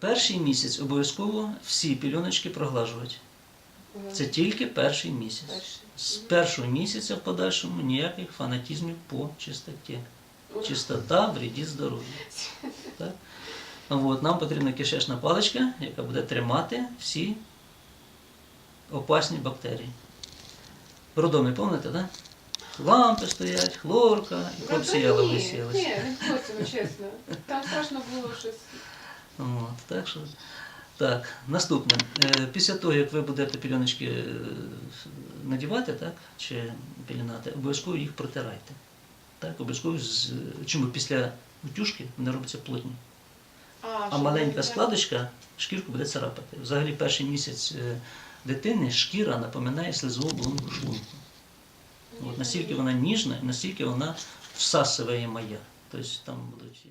перший місяць обов'язково всі пільоночки проглажувати. Це тільки перший місяць. З першого місяця в подальшому ніяких фанатізмів по чистоті. Чистота вредить здоров'ю. Так? От, нам потрібна кишечна паличка, яка буде тримати всі опасні бактерії. В роддомі, пам'ятаєте, так? Лампи стоять, хлорка, і попсіяли ні, висілися. ні, не хочемо, чесно. Там страшно було щось. От, так, що, так, наступне. Е, Після того, як ви будете пільоночки е, надівати, так, чи пілінати, обов'язково їх протирайте. Так, обов'язково з, чому після утюжки вони робляться плотні. А щоб маленька складочка шкірку буде царапати. Взагалі перший місяць е, дитини шкіра напоминає слизову оболонку шлунку. От настільки вона ніжна, настільки вона всасує моя. Тобто там будуть.